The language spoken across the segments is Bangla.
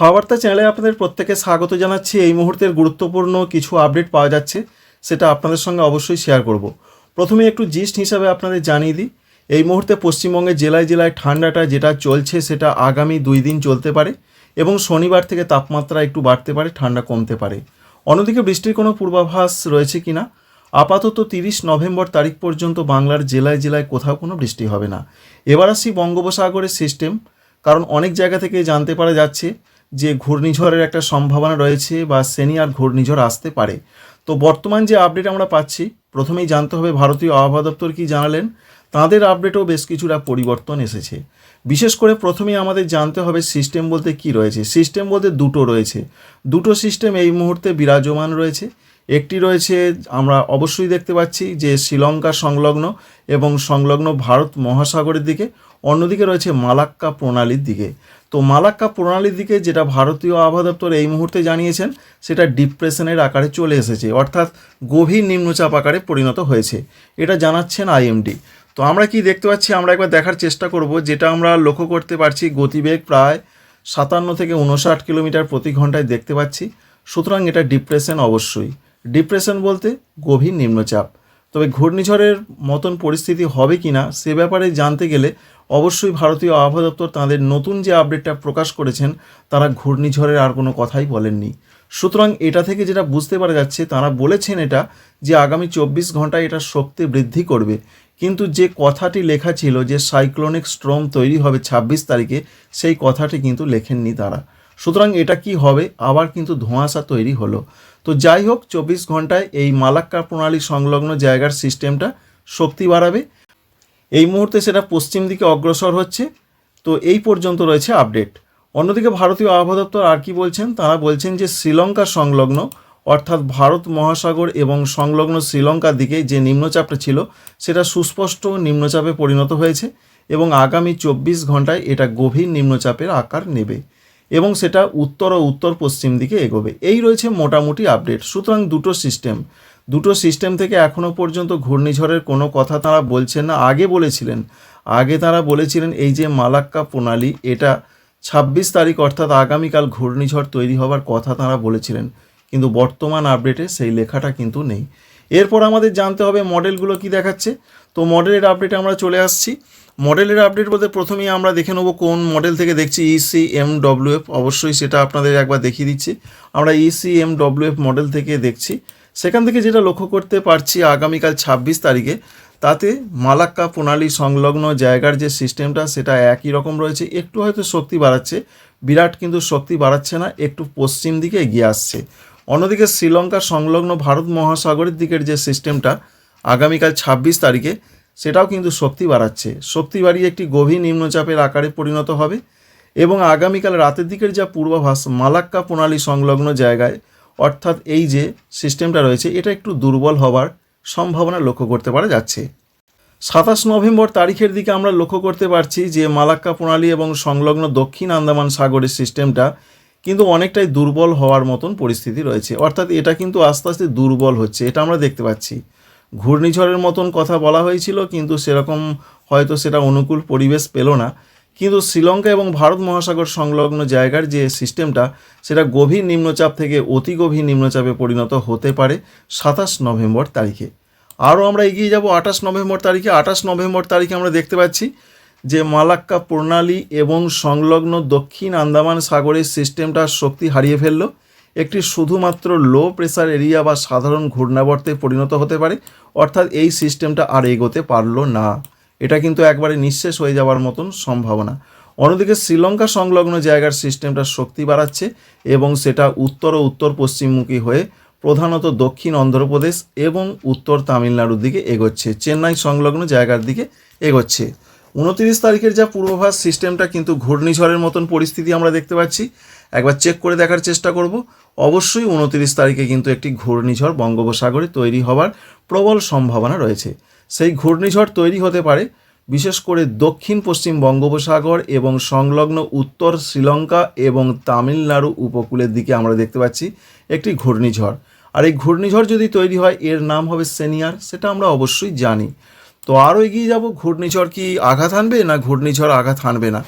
হাওয়ার্তা চ্যানেলে আপনাদের প্রত্যেকে স্বাগত জানাচ্ছি। এই মুহূর্তের গুরুত্বপূর্ণ কিছু আপডেট পাওয়া যাচ্ছে, সেটা আপনাদের সঙ্গে অবশ্যই শেয়ার করব। প্রথমে একটু জিস্ট হিসাবে আপনাদের জানিয়ে দিই, এই মুহূর্তে পশ্চিমবঙ্গে জেলায় জেলায় ঠান্ডাটা যেটা চলছে, সেটা আগামী দুই দিন চলতে পারে এবং শনিবার থেকে তাপমাত্রা একটু বাড়তে পারে, ঠান্ডা কমতে পারে। অন্যদিকে বৃষ্টির কোনো পূর্বাভাস রয়েছে কিনা? আপাতত তিরিশ নভেম্বর তারিখ পর্যন্ত বাংলার জেলায় জেলায় কোথাও কোনো বৃষ্টি হবে না। এবার আসি বঙ্গোপসাগরের সিস্টেম কারণ অনেক জায়গা থেকে জানতে পারা যাচ্ছে যে ঘূর্ণিঝড়ের একটা সম্ভাবনা রয়েছে বা সেনিয়ার ঘূর্ণিঝড় আসতে পারে। তো বর্তমান যে আপডেট আমরা পাচ্ছি, প্রথমেই জানতে হবে ভারতীয় আবহাওয়া দপ্তর কী জানালেন, তাদের আপডেটও বেশ কিছুটা পরিবর্তন এসেছে। বিশেষ করে প্রথমেই আমাদের জানতে হবে সিস্টেম বলতে কি রয়েছে। সিস্টেম বলতে দুটো রয়েছে। দুটো সিস্টেম এই মুহূর্তে বিরাজমান রয়েছে। একটি রয়েছে, আমরা অবশ্যই দেখতে পাচ্ছি যে শ্রীলঙ্কা সংলগ্ন এবং সংলগ্ন ভারত মহাসাগরের দিকে। অন্যদিকে রয়েছে মালাক্কা প্রণালীর দিকে। তো মালাক্কা প্রণালীর দিকে যেটা ভারতীয় আবহাওয়া দপ্তর এই মুহূর্তে জানিয়েছেন, সেটা ডিপ্রেশনের আকারে চলে এসেছে, অর্থাৎ গভীর নিম্নচাপ আকারে পরিণত হয়েছে। এটা জানাচ্ছেন আইএমডি। তো আমরা কি দেখতে পাচ্ছি, আমরা একবার দেখার চেষ্টা করব, যেটা আমরা লক্ষ্য করতে পারছি, গতিবেগ প্রায় সাতান্ন থেকে উনষাট কিলোমিটার প্রতি ঘন্টায় দেখতে পাচ্ছি। সুতরাং এটা ডিপ্রেশন অবশ্যই। ডিপ্রেশন বলতে গভীর নিম্নচাপ। তবে ঘূর্ণিঝড়ের মতন পরিস্থিতি হবে কি না সে ব্যাপারে জানতে গেলে অবশ্যই ভারতীয় আবহাওয়া দপ্তর তাদের নতুন যে আপডেটটা প্রকাশ করেছেন, তারা ঘূর্ণিঝড়ের আর কোনো কথাই বলেননি। সুতরাং এটা থেকে যেটা বুঝতে পারা যাচ্ছে, তারা বলেছেন এটা যে আগামী চব্বিশ ঘন্টায় এটা শক্তি বৃদ্ধি করবে। কিন্তু যে কথাটি লেখা ছিল যে সাইক্লোনিক স্ট্রম তৈরি হবে ছাব্বিশ তারিখে, সেই কথাটি কিন্তু লেখেননি তারা। সুতরাং এটা কি হবে? আবার কিন্তু ধোঁয়াশা তৈরি হলো। তো যাই হোক, চব্বিশ ঘন্টায় এই মালাক্কা প্রণালী সংলগ্ন জায়গার সিস্টেমটা শক্তি বাড়াবে। এই মুহূর্তে সেটা পশ্চিম দিকে অগ্রসর হচ্ছে। তো এই পর্যন্ত রয়েছে আপডেট। অন্যদিকে ভারতীয় আবহাওয়া দপ্তর আর কি বলছেন? তারা বলছেন যে শ্রীলঙ্কা সংলগ্ন, অর্থাৎ ভারত মহাসাগর এবং সংলগ্ন শ্রীলঙ্কার দিকে যে নিম্নচাপটা ছিল, সেটা সুস্পষ্ট নিম্নচাপে পরিণত হয়েছে এবং আগামী চব্বিশ ঘন্টায় এটা গভীর নিম্নচাপের আকার নেবে। এবং সেটা উত্তর ও উত্তর পশ্চিম দিকে এগোবে। এই রয়েছে মোটামুটি আপডেট। সুতরাং দুটো সিস্টেম। দুটো সিস্টেম থেকে এখনও পর্যন্ত ঘূর্ণিঝড়ের কোনো কথা তারা বলছেন না। আগে বলেছিলেন। আগে তারা বলেছিলেন এই যে মালাক্কা প্রণালী, এটা ছাব্বিশ তারিখ অর্থাৎ আগামীকাল ঘূর্ণিঝড় তৈরি হবার কথা তারা বলেছিলেন। কিন্তু বর্তমান আপডেটে সেই লেখাটা কিন্তু নেই। এরপর আমাদের জানতে হবে মডেলগুলো কি দেখাচ্ছে। তো মডেলের আপডেটে আমরা চলে আসছি। মডেলের আপডেট বলতে প্রথমেই আমরা দেখে নেব কোন মডেল থেকে দেখছি ইসি এম এফ অবশ্যই সেটা আপনাদের একবার দেখিয়ে দিচ্ছি। আমরা ইসি এম এফ মডেল থেকে দেখছি। সেখান থেকে যেটা লক্ষ্য করতে পারছি আগামীকাল ছাব্বিশ তারিখে, তাতে মালাক্কা প্রণালী সংলগ্ন জায়গার যে সিস্টেমটা, সেটা একই রকম রয়েছে। একটু হয়তো শক্তি বাড়াচ্ছে। বিরাট কিন্তু শক্তি বাড়াচ্ছে না, একটু পশ্চিম দিকে এগিয়ে আসছে। অন্যদিকে শ্রীলঙ্কা সংলগ্ন ভারত মহাসাগরের দিকের যে সিস্টেমটা আগামীকাল ছাব্বিশ তারিখে, সেটাও কিন্তু শক্তি বাড়াচ্ছে। শক্তি বাড়িয়ে একটি গভীর নিম্নচাপের আকারে পরিণত হবে এবং আগামীকাল রাতের দিকের যা পূর্বাভাস, মালাক্কা প্রণালী সংলগ্ন জায়গায়, অর্থাৎ এই যে সিস্টেমটা রয়েছে, এটা একটু দুর্বল হবার সম্ভাবনা লক্ষ্য করতে পারা যাচ্ছে। সাতাশ নভেম্বর তারিখের দিকে আমরা লক্ষ্য করতে পারছি যে মালাক্কা প্রণালী এবং সংলগ্ন দক্ষিণ আন্দামান সাগরের সিস্টেমটা কিন্তু অনেকটাই দুর্বল হওয়ার মতন পরিস্থিতি রয়েছে। অর্থাৎ এটা কিন্তু আস্তে আস্তে দুর্বল হচ্ছে, এটা আমরা দেখতে পাচ্ছি। ঘূর্ণিঝড়ের মতন কথা বলা হয়েছিল, কিন্তু সেরকম হয়তো সেটা অনুকূল পরিবেশ পেল না। কিন্তু শ্রীলঙ্কা এবং ভারত মহাসাগর সংলগ্ন জায়গার যে সিস্টেমটা, সেটা গভীর নিম্নচাপ থেকে অতি গভীর নিম্নচাপে পরিণত হতে পারে সাতাশ নভেম্বর তারিখে। আরও আমরা এগিয়ে যাব আঠাশ নভেম্বর তারিখে। আঠাশ নভেম্বর তারিখে আমরা দেখতে পাচ্ছি যে মালাক্কা প্রণালী এবং সংলগ্ন দক্ষিণ আন্দামান সাগরের সিস্টেমটা শক্তি হারিয়ে ফেলল, একটি শুধুমাত্র লো প্রেসার এরিয়া বা সাধারণ ঘূর্ণাবর্তে পরিণত হতে পারে, অর্থাৎ এই সিস্টেমটা আর এগোতে পারল না। এটা কিন্তু একবারে নিঃশেষ হয়ে যাওয়ার মতন সম্ভাবনা। অন্যদিকে শ্রীলঙ্কা সংলগ্ন জায়গার সিস্টেমটা শক্তি বাড়াচ্ছে এবং সেটা উত্তর ও উত্তর পশ্চিমমুখী হয়ে প্রধানত দক্ষিণ অন্ধ্রপ্রদেশ এবং উত্তর তামিলনাড়ুর দিকে এগোচ্ছে। চেন্নাই সংলগ্ন জায়গার দিকে এগোচ্ছে। উনতিরিশ তারিখের যা পূর্বাভাস, সিস্টেমটা কিন্তু ঘূর্ণিঝড়ের মতন পরিস্থিতি আমরা দেখতে পাচ্ছি। একবার চেক করে দেখার চেষ্টা করব। অবশ্যই উনতিরিশ তারিখে কিন্তু একটি ঘূর্ণিঝড় বঙ্গোপসাগরে তৈরি হবার প্রবল সম্ভাবনা রয়েছে। সেই ঘূর্ণিঝড় তৈরি হতে পারে, বিশেষ করে দক্ষিণ পশ্চিম বঙ্গোপসাগর এবং সংলগ্ন উত্তর শ্রীলঙ্কা এবং তামিলনাড়ু উপকূলের দিকে আমরা দেখতে পাচ্ছি একটি ঘূর্ণিঝড়। আর এই ঘূর্ণিঝড় যদি তৈরি হয়, এর নাম হবে সেনিয়ার, সেটা আমরা অবশ্যই জানি। তো আরও এগিয়ে যাব? ঘূর্ণিঝড় কি আঘাত হানবে না ঘূর্ণিঝড় আঘাত হানবে না?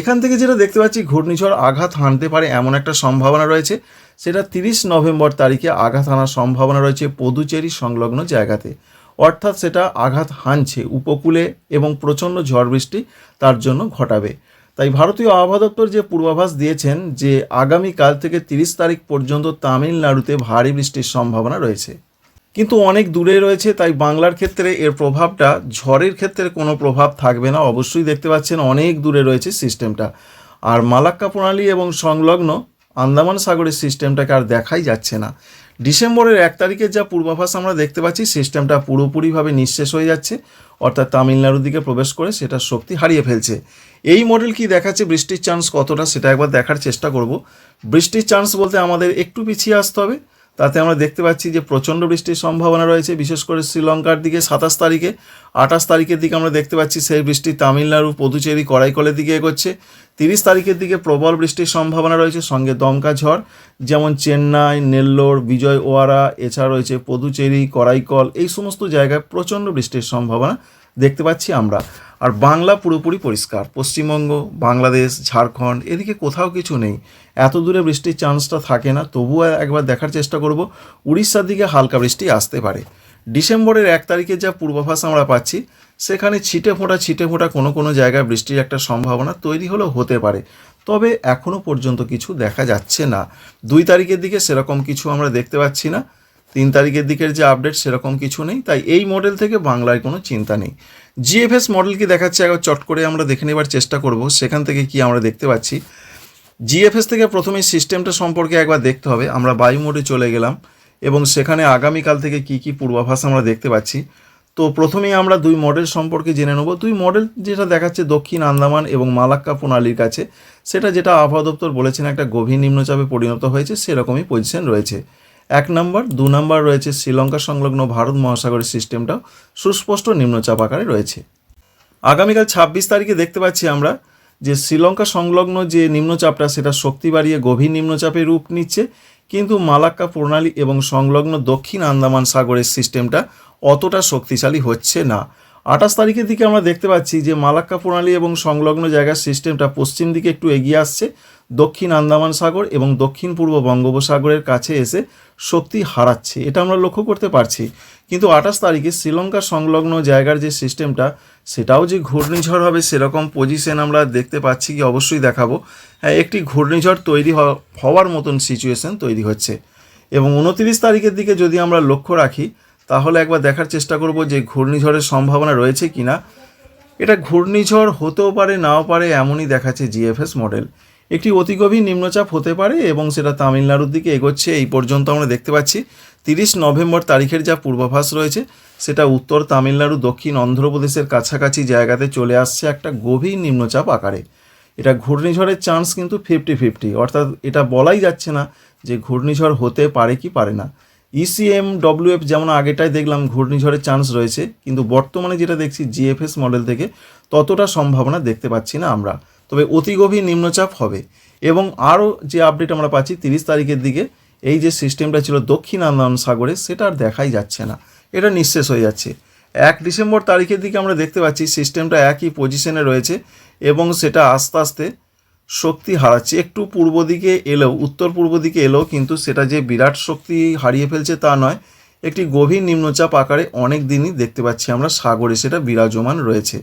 এখান থেকে যেটা দেখতে পাচ্ছি, ঘূর্ণিঝড় আঘাত হানতে পারে এমন একটা সম্ভাবনা রয়েছে। সেটা তিরিশ নভেম্বর তারিখে আঘাত হানার সম্ভাবনা রয়েছে পদুচেরি সংলগ্ন জায়গাতে। অর্থাৎ সেটা আঘাত হানছে, উপকূলে এবং প্রচণ্ড ঝড় বৃষ্টি তার জন্য ঘটাবে। তাই ভারতীয় আবহাওয়া দপ্তর যে পূর্বাভাস দিয়েছেন যে আগামীকাল থেকে তিরিশ তারিখ পর্যন্ত তামিলনাড়ুতে ভারী বৃষ্টির সম্ভাবনা রয়েছে। কিন্তু অনেক দূরে রয়েছে, তাই বাংলার ক্ষেত্রে এর প্রভাবটা, ঝড়ের ক্ষেত্রে কোনো প্রভাব থাকবে না। অবশ্যই দেখতে পাচ্ছেন অনেক দূরে রয়েছে সিস্টেমটা। আর মালাক্কা প্রণালী এবং সংলগ্ন আন্দামান সাগরের সিস্টেমটাকে আর দেখাই যাচ্ছে না। ডিসেম্বরের এক তারিখের যা পূর্বাভাস আমরা দেখতে পাচ্ছি, সিস্টেমটা পুরোপুরিভাবে নিঃশেষ হয়ে যাচ্ছে। অর্থাৎ তামিলনাড়ুর দিকে প্রবেশ করে সেটা শক্তি হারিয়ে ফেলছে। এই মডেল কি দেখাচ্ছে, বৃষ্টির চান্স কতটা, সেটা একবার দেখার চেষ্টা করব। বৃষ্টির চান্স বলতে আমাদের একটু পিছিয়ে আসতে হবে। তাতে আমরা দেখতে পাচ্ছি যে প্রচণ্ড বৃষ্টির সম্ভাবনা রয়েছে, বিশেষ করে শ্রীলঙ্কার দিকে সাতাশ তারিখে। আঠাশ তারিখের দিকে আমরা দেখতে পাচ্ছি সেই বৃষ্টি তামিলনাড়ু, পদুচেরি, কড়াইকলের দিকে এগোচ্ছে। তিরিশ তারিখের দিকে প্রবল বৃষ্টির সম্ভাবনা রয়েছে, সঙ্গে দমকা ঝড়, যেমন চেন্নাই, নেল্লোর বিজয় ওয়ারা এছাড়া রয়েছে পদুচেরি, করাইকল, এই সমস্ত জায়গায় প্রচণ্ড বৃষ্টির সম্ভাবনা দেখতে পাচ্ছি আমরা। আর বাংলা পুরোপুরি পরিষ্কার, পশ্চিমবঙ্গ, বাংলাদেশ, ঝাড়খণ্ড, এদিকে কোথাও কিছু নেই। এত দূরে বৃষ্টির চান্সটা থাকে না, তবুও একবার দেখার চেষ্টা করব, উড়িষ্যার দিকে হালকা বৃষ্টি আসতে পারে। ডিসেম্বরের এক তারিখে যা পূর্বাভাস আমরা পাচ্ছি সেখানে ছিটে ফোঁটা ছিটে ফোঁটা কোনো কোনো জায়গায় বৃষ্টির একটা সম্ভাবনা তৈরি হলেও হতে পারে। তবে এখনও পর্যন্ত কিছু দেখা যাচ্ছে না। দুই তারিখের দিকে সেরকম কিছু আমরা দেখতে পাচ্ছি না। তিন তারিখের দিকের যে আপডেট সেরকম কিছু নেই, তাই এই মডেল থেকে বাংলায় কোনো চিন্তা নেই। জিএফএস মডেল কি দেখাচ্ছে একবার চট করে আমরা দেখে নেবার চেষ্টা করব, সেখান থেকে কি আমরা দেখতে পাচ্ছি। জিএফএস থেকে প্রথমে সিস্টেমটা সম্পর্কে একবার দেখতে হবে। আমরা বায়ু মোডে চলে গেলাম এবং সেখানে আগামীকাল থেকে কি কি পূর্বাভাস আমরা দেখতে পাচ্ছি। তো প্রথমেই আমরা দুই মডেল সম্পর্কে জেনে নেব। দুই মডেল যেটা দেখাচ্ছে দক্ষিণ আন্দামান এবং মালাক্কা প্রণালীর কাছে, সেটা যেটা আবহাওয়া দপ্তর বলেছেন একটা গভীর নিম্নচাপে পরিণত হয়েছে, সেরকমই পজিশন রয়েছে। এক নম্বর দু নম্বর রয়েছে শ্রীলঙ্কা সংলগ্ন ভারত মহাসাগরের সিস্টেমটাও সুস্পষ্ট নিম্নচাপ আকারে রয়েছে। আগামীকাল ছাব্বিশ তারিখে দেখতে পাচ্ছি আমরা যে শ্রীলঙ্কা সংলগ্ন যে নিম্নচাপটা, সেটা শক্তি বাড়িয়ে গভীর নিম্নচাপে রূপ নিচ্ছে, কিন্তু মালাক্কা প্রণালী এবং সংলগ্ন দক্ষিণ আন্দামান সাগরের সিস্টেমটা অতটা শক্তিশালী হচ্ছে না। আঠাশ তারিখের দিকে আমরা দেখতে পাচ্ছি যে মালাক্কা প্রণালী এবং সংলগ্ন জায়গার সিস্টেমটা পশ্চিম দিকে একটু এগিয়ে আসছে, দক্ষিণ আন্দামান সাগর এবং দক্ষিণ পূর্ব বঙ্গোপসাগরের কাছে এসে শক্তি হারাচ্ছে। এটা আমরা লক্ষ্য করতে পারছি। কিন্তু আঠাশ তারিখে শ্রীলঙ্কা সংলগ্ন জায়গার যে সিস্টেমটা, সেটাও যে ঘূর্ণিঝড় হবে সেরকম পজিশন আমরা দেখতে পাচ্ছি কি অবশ্যই দেখাবো। হ্যাঁ একটি ঘূর্ণিঝড় তৈরি হওয়ার মতন সিচুয়েশন তৈরি হচ্ছে। এবং উনতিরিশ তারিখের দিকে যদি আমরা লক্ষ্য রাখি তাহলে একবার দেখার চেষ্টা করব যে ঘূর্ণিঝড়ের সম্ভাবনা রয়েছে কিনা। এটা ঘূর্ণিঝড় হতেও পারে, নাও পারে, এমনই দেখাচ্ছে জিএফএস মডেল। একটি অতি গভীর নিম্নচাপ হতে পারে এবং সেটা তামিলনাড়ুর দিকে এগোচ্ছে। এই পর্যন্ত আমরা দেখতে পাচ্ছি তিরিশ নভেম্বর তারিখের যা পূর্বাভাস রয়েছে, সেটা উত্তর তামিলনাড়ু, দক্ষিণ অন্ধ্রপ্রদেশের কাছাকাছি জায়গাতে চলে আসছে একটা গভীর নিম্নচাপ আকারে। এটা ঘূর্ণিঝড়ের চান্স কিন্তু ফিফটি ফিফটি অর্থাৎ এটা বলাই যাচ্ছে না যে ঘূর্ণিঝড় হতে পারে কি পারে না। ইসিএম ডব্লিউএফ যেমন আগেটাই দেখলাম, ঘূর্ণিঝড়ের চান্স রয়েছে, কিন্তু বর্তমানে যেটা দেখছি জিএফএস মডেল থেকে, ততটা সম্ভাবনা দেখতে পাচ্ছি না আমরা। তবে অতি গভীর নিম্নচাপ হবে। এবং আরও যে আপডেট আমরা পাচ্ছি তিরিশ তারিখের দিকে, এই যে সিস্টেমটা ছিল দক্ষিণ আন্দামান সাগরে, সেটা আর দেখাই যাচ্ছে না। এটা নিঃশেষ হয়ে যাচ্ছে। এক ডিসেম্বর তারিখের দিকে আমরা দেখতে পাচ্ছি সিস্টেমটা একই পজিশনে রয়েছে, এবং সেটা আস্তে আস্তে শক্তি হারাচ্ছে। একটু পূর্ব দিকে এলেও, উত্তর পূর্ব দিকে এলেও কিন্তু সেটা যে বিরাট শক্তি হারিয়ে ফেলছে তা নয়, একটি গভীর নিম্নচাপ আকারে অনেক দিনই দেখতে পাচ্ছি আমরা সাগরে সেটা বিরাজমান রয়েছে।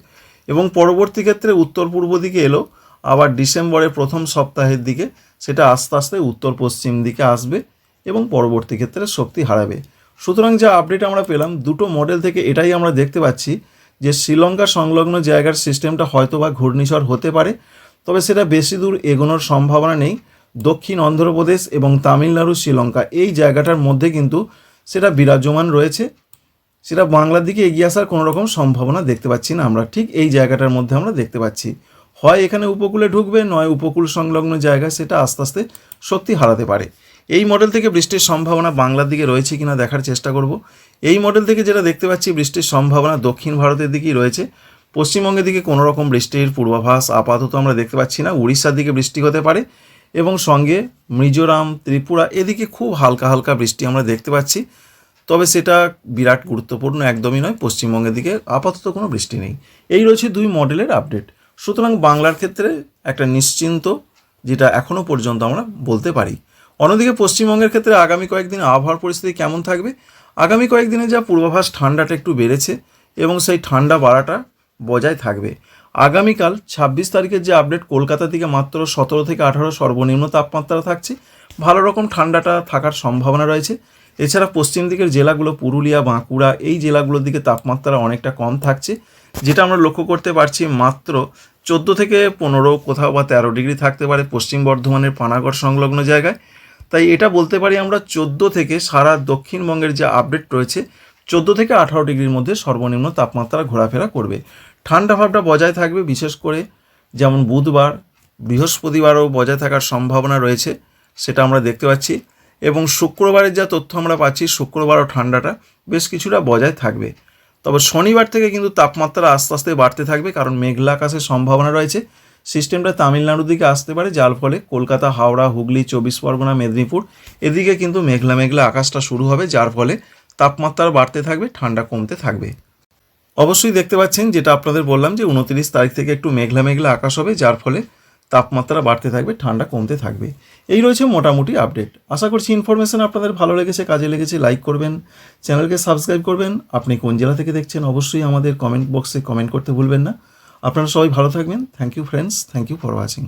এবং পরবর্তী ক্ষেত্রে উত্তর পূর্ব দিকে এলো, আবার ডিসেম্বরের প্রথম সপ্তাহের দিকে সেটা আস্তে আস্তে উত্তর পশ্চিম দিকে আসবে এবং পরবর্তী ক্ষেত্রে শক্তি হারাবে। সুতরাং যা আপডেট আমরা পেলাম, দুটো মডেল থেকে এটাই আমরা দেখতে পাচ্ছি যে শ্রীলঙ্কা সংলগ্ন জায়গার সিস্টেমটা হয়তো বা ঘূর্ণিঝড় হতে পারে তবে সেটা বেশি দূর এগোনোর সম্ভাবনা নেই। দক্ষিণ অন্ধ্রপ্রদেশ এবং তামিলনাড়ু, শ্রীলঙ্কা এই জায়গাটার মধ্যে কিন্তু সেটা বিরাজমান রয়েছে। সেটা বাংলার দিকে এগিয়ে আসার কোনো রকম সম্ভাবনা দেখতে পাচ্ছি না আমরা। ঠিক এই জায়গাটার মধ্যে আমরা দেখতে পাচ্ছি। হয় এখানে উপকূলে ঢুকবে, নয় উপকূল সংলগ্ন জায়গা সেটা আস্তে আস্তে সত্যি হারাতে পারে। এই মডেল থেকে বৃষ্টির সম্ভাবনা বাংলার দিকে রয়েছে কিনা দেখার চেষ্টা করব। এই মডেল থেকে যেটা দেখতে পাচ্ছি বৃষ্টির সম্ভাবনা দক্ষিণ ভারতের দিকেই রয়েছে। পশ্চিমবঙ্গের দিকে কোনো রকম বৃষ্টির পূর্বাভাস আপাতত আমরা দেখতে পাচ্ছি না। উড়িষ্যার দিকে বৃষ্টি হতে পারে এবং সঙ্গে মিজোরাম, ত্রিপুরা এদিকে খুব হালকা হালকা বৃষ্টি আমরা দেখতে পাচ্ছি। তবে সেটা বিরাট গুরুত্বপূর্ণ একদমই নয়, পশ্চিমবঙ্গের দিকে আপাতত কোনো বৃষ্টি নেই। এই রয়েছে দুই মডেলের আপডেট। সুতরাং বাংলার ক্ষেত্রে একটা নিশ্চিন্ত, যেটা এখনও পর্যন্ত আমরা বলতে পারি। অন্যদিকে পশ্চিমবঙ্গের ক্ষেত্রে আগামী কয়েকদিন আবহাওয়ার পরিস্থিতি কেমন থাকবে? আগামী কয়েকদিনে যা পূর্বাভাস ঠান্ডাটা একটু বেড়েছে এবং সেই ঠান্ডা বাড়াটা বজায় থাকবে। আগামীকাল ছাব্বিশ তারিখের যে আপডেট, কলকাতা থেকে মাত্র সতেরো থেকে আঠারো সর্বনিম্ন তাপমাত্রা থাকছে। ভালো রকম ঠান্ডাটা থাকার সম্ভাবনা রয়েছে। এছাড়া পশ্চিম দিকের জেলাগুলো, পুরুলিয়া, বাঁকুড়া, এই জেলাগুলোর দিকে তাপমাত্রা অনেকটা কম থাকছে, যেটা আমরা লক্ষ্য করতে পারছি মাত্র চোদ্দ থেকে পনেরো, কোথাও বা তেরো ডিগ্রি থাকতে পারে পশ্চিম বর্ধমানের পানাগড় সংলগ্ন জায়গায়। তাই এটা বলতে পারি আমরা চোদ্দ থেকে সারা দক্ষিণবঙ্গের যে আপডেট রয়েছে, চোদ্দ থেকে আঠারো ডিগ্রির মধ্যে সর্বনিম্ন তাপমাত্রা ঘোরাফেরা করবে। ঠান্ডা ভাবটা বজায় থাকবে, বিশেষ করে যেমন বুধবার, বৃহস্পতিবারও বজায় থাকার সম্ভাবনা রয়েছে, সেটা আমরা দেখতে পাচ্ছি। এবং শুক্রবারের যা তথ্য আমরা পাচ্ছি শুক্রবারও ঠান্ডাটা বেশ কিছুটা বজায় থাকবে। তবে শনিবার থেকে কিন্তু তাপমাত্রা আস্তে আস্তে বাড়তে থাকবে, কারণ মেঘলা আকাশের সম্ভাবনা রয়েছে। সিস্টেমটা তামিলনাড়ুর দিকে আসতে পারে, যার ফলে কলকাতা, হাওড়া, হুগলি, চব্বিশ পরগনা, মেদিনীপুর এদিকে কিন্তু মেঘলা মেঘলা আকাশটা শুরু হবে, যার ফলে তাপমাত্রা বাড়তে থাকবে, ঠান্ডা কমতে থাকবে। অবশ্যই দেখতে পাচ্ছেন যেটা আপনাদের বললাম যে উনত্রিশ তারিখ থেকে একটু মেঘলা মেঘলা আকাশ হবে, যার ফলে তাপমাত্রা বাড়তে থাকবে, ঠান্ডা কমতে থাকবে। এই রয়েছে মোটামুটি আপডেট। আশা করছি ইনফরমেশন আপনাদের ভালো লেগেছে, কাজে লেগেছে লাইক করবেন চ্যানেলকে সাবস্ক্রাইব করবেন। আপনি কোন জেলা থেকে দেখছেন অবশ্যই আমাদের কমেন্ট বক্সে কমেন্ট করতে ভুলবেন না। আপনারা সবাই ভালো থাকবেন। Thank you friends thank you for watching